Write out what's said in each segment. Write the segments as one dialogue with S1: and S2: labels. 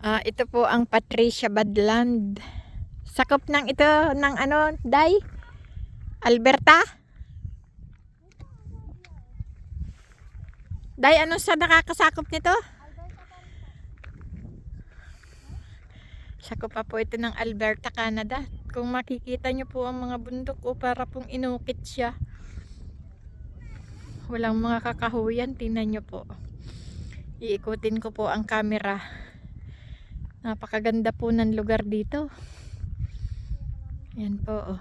S1: Ah, ito po ang Patricia Badland. Sakop ng ito ng ano, Day? Alberta? Day, ano sa nakakasakop nito? Sakop pa po ito ng Alberta, Canada. Kung makikita nyo po ang mga bundok o para pong inukit siya. Walang mga kakahuyan, tingnan nyo po. Iikutin ko po ang camera. Napakaganda po ng lugar dito. Yan po. Oh.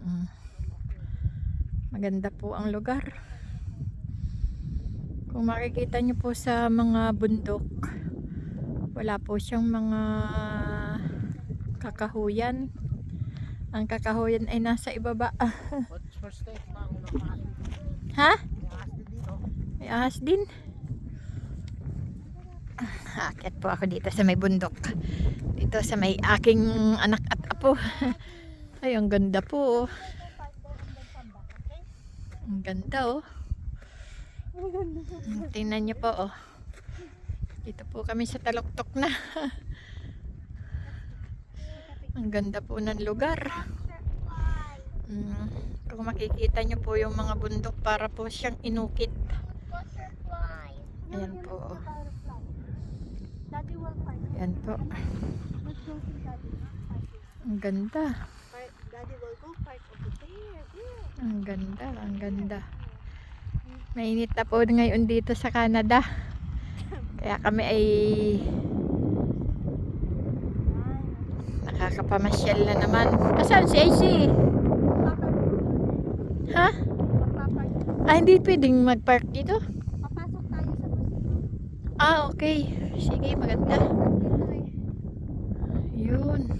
S1: Mm. Maganda po ang lugar. Kung makikita nyo po sa mga bundok, wala po siyang mga kakahuyan. Ang kakahuyan ay nasa ibaba. Ha? May ahas din. Akit po ako dito sa may bundok. Dito sa may aking anak at apo. Ay, ang ganda po. oh. Ang ganda oh. Tingnan niyo po oh. Dito po kami sa taluktok na. ang ganda po ng lugar. Mm, kung makikita niyo po yung mga bundok para po siyang inukit. Ayan po. oh.
S2: Daddy will fight.
S1: Ayan po. Ang ganda. Ang ganda. Ang ganda. Mainit na po ngayon dito sa Canada. Kaya kami ay nakakapamasyal na naman. Asan si AC? Ha? Ah, hindi pwedeng mag-park dito? Ah, okay. Sige, maganda. Yun.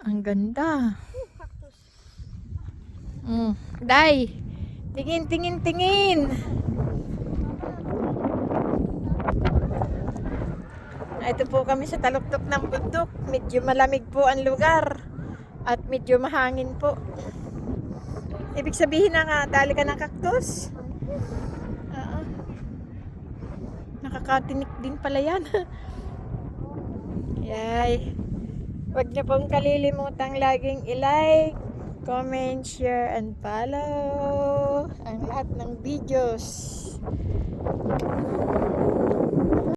S1: Ang ganda. Mm. Day, tingin, tingin, tingin. Ah, Ito po kami sa taluktok ng bundok. Medyo malamig po ang lugar. At medyo mahangin po. Ibig sabihin na nga, dali ka ng kaktus. Nakakatinik din pala yan. Yay. Huwag niyo pong kalilimutang laging i-like, comment, share, and follow ang lahat ng videos.